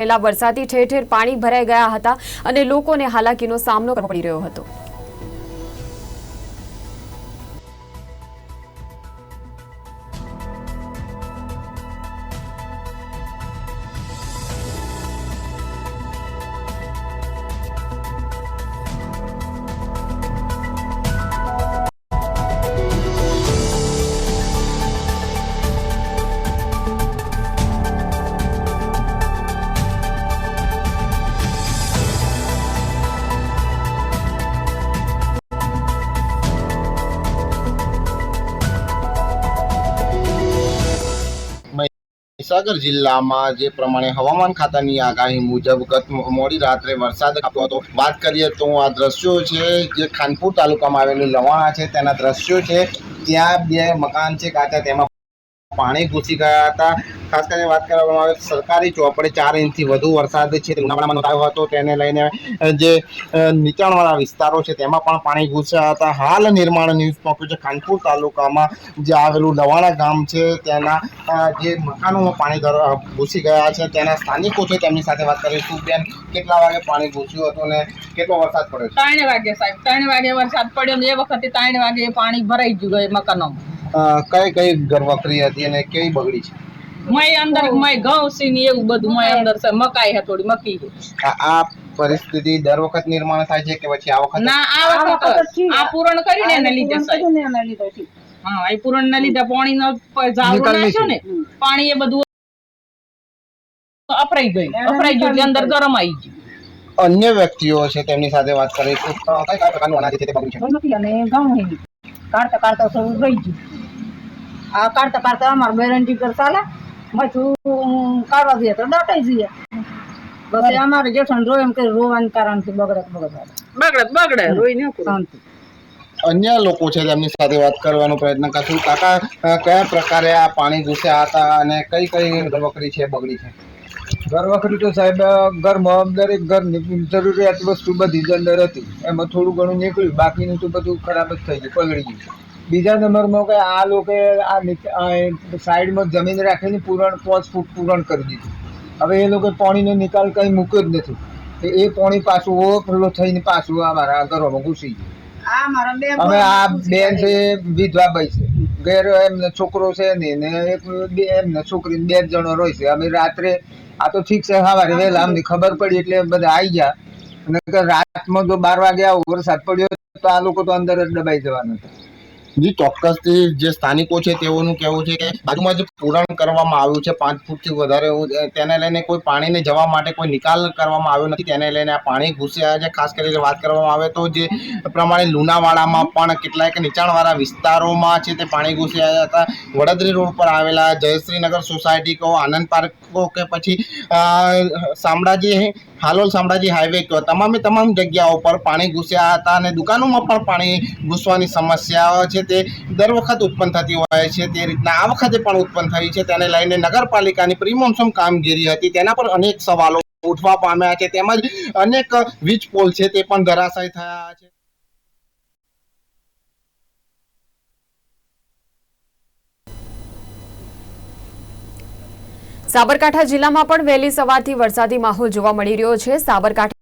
રહેલા વરસાદથી ઠેર ઠેર પાણી ભરાઈ ગયા હતા અને લોકોને હાલાકીનો સામનો કરવો પડી રહ્યો હતો. મહીસાગર જિલ્લામાં જે પ્રમાણે હવામાન ખાતાની આગાહી મુજબ ગત મોડી રાત્રે વરસાદ ખાબક્યો હતો. વાત કરીએ તો આ દ્રશ્યો છે જે ખાનપુર તાલુકામાં આવેલું લવાણા છે. તેના દ્રશ્યો છે, ત્યાં બે મકાન છે, કાચા તેમાં પાણી ઘૂસી ગયા હતા. ખાસ કરીને વાત કરવામાં આવે સરકારી ચોપડે ચાર ઇંચથી વધુ વરસાદ છે. લુણાવાડામાં નોંધાયો હતો. તેને લઈને જે નીચાણવાળા વિસ્તારો છે, તેમાં પણ પાણી ઘૂસ્યા હતા. હાલ નિર્માણ ન્યૂઝ પહોંચ્યું છે. ખાનપુર તાલુકામાં જે આવેલું લવાણા ગામ છે, તેના જે મકાનોમાં પાણી ઘૂસી ગયા છે. તેના સ્થાનિકો છે, તેમની સાથે વાત કરીશું. બેન, કેટલા વાગે પાણી ઘૂસ્યું હતું ને કેટલો વરસાદ પડ્યો ત્રણ વાગે સાહેબ. ત્રણ વાગે વરસાદ પડ્યો ને એ વખતે ત્રણ વાગે પાણી ભરાઈ ગયું મકાનોમાં. કઈ કઈ ઘર વખરી હતી અને કેવી બગડી છે? મય અંદર મય ઘઉં સી ને એવું બધું મય અંદર છે. મકાઈ હે થોડી મકી હે. આ પરિસ્થિતિ દર વખત નિર્માણ થાય છે કે પછી આ વખત? ના આ વખત આ પૂરણ કરીને એને લીધે છે. હા આ પૂરણ ના લીધે પાણી નો જાવડો નાખ્યો ને પાણી એ બધું અપરાઈ ગયું. અપરાઈ ગયું એટલે અંદર ગરમ આવી ગયું. અન્ય વ્યક્તિઓ છે તેમની સાથે વાત કરીશું કઈ કઈ પ્રકારનું અનાજ છે તે બગડ્યું છે? અને ઘઉં કાઢતા કાઢતા થોડું રહી ગયું. કાઢતા કાઢતા અમારે બેરંજી કર ચાલે મથું કાઢવા જઈએ તો દટાઈ જઈએ. બસ અમારે જેઠણ રોય એમ કે રોવાનું કારણથી બગડે બગડે. બગડે બગડે રોઈ ને શાંતિ. અન્ય લોકો છે તેમની સાથે વાત કરવાનો પ્રયત્ન કરશું. કાકા કયા પ્રકારે આ પાણી ઘૂસ્યા હતા અને કઈ કઈ ઘરવખરી છે બગડી છે? ઘર વખરી તો સાહેબ ઘરમાં દરેક ઘરની જરૂરિયાત વસ્તુ બધી જ અંદર હતી. એમાં થોડું ઘણું નીકળ્યું બાકીનું તો બધું ખરાબ જ થઈ ગયું પલળી ગયું. બીજા નંબરમાં કે આ લોકોએ આ આ સાઈડમાં જમીન રાખીને પૂરણ પાંચ ફૂટ પૂરણ કરી દીધું. હવે એ લોકો પાણીનો નિકાલ કંઈ મૂક્યો જ નથી. એ પાણી પાછું ઓવરફ્લો થઈને પાછું અમારા ઘરોમાં ઘૂસી ગયું. આ હવે આ બેન છે વિધવા ભાઈ છે. ઘેર એમને છોકરો છે ને ને એક બે એમને છોકરી બે જણો રહી છે. અમે રાત્રે આ તો ઠીક છે સવારે વહેલા અમને ખબર પડી એટલે બધા આવી ગયા. અને રાતમાં જો બાર વાગે આવો વરસાદ પડ્યો તો આ લોકો તો અંદર જ દબાઈ જવાના હતા. જી, ચોક્કસથી જે સ્થાનિકો છે તેઓનું કહેવું છે કે બાજુમાં જે પૂરણ કરવામાં આવ્યું છે, પાંચ ફૂટથી વધારે તેને લઈને કોઈ પાણીને જવા માટે કોઈ નિકાલ કરવામાં આવ્યો નથી, તેને લઈને આ પાણી ઘૂસ્યા છે ખાસ કરીને વાત કરવામાં આવે તો જે પ્રમાણે લુણાવાડામાં પણ કેટલાક નીચાણવાળા વિસ્તારોમાં છે તે પાણી ઘૂસ્યા હતા. વડોદરી રોડ પર આવેલા જયશ્રીનગર સોસાયટી કહો, આનંદ પાર્ક કહો કે પછી શામળાજી હાલોલ શામળાજી હાઈવે કયો તમામે તમામ જગ્યાઓ પર પાણી ઘૂસ્યા હતા અને દુકાનોમાં પણ પાણી ઘૂસવાની સમસ્યાઓ છે તે દર વખત ઉત્પન્ન થતી હોય છે. તે રીતના આ વખતે પણ ઉત્પન્ન થઈ છે. તેને લઈને નગરપાલિકાની પ્રી કામગીરી હતી. તેના પર અનેક સવાલો ઉઠવા પામ્યા છે. તેમજ અનેક વીજ પોલ છે તે પણ ધરાશય થયા છે. સાબરકાંઠા જિલ્લામાં પણ વહેલી સવારથી વરસાદી માહોલ જોવા મળી રહ્યો છે. સાબરકાંઠા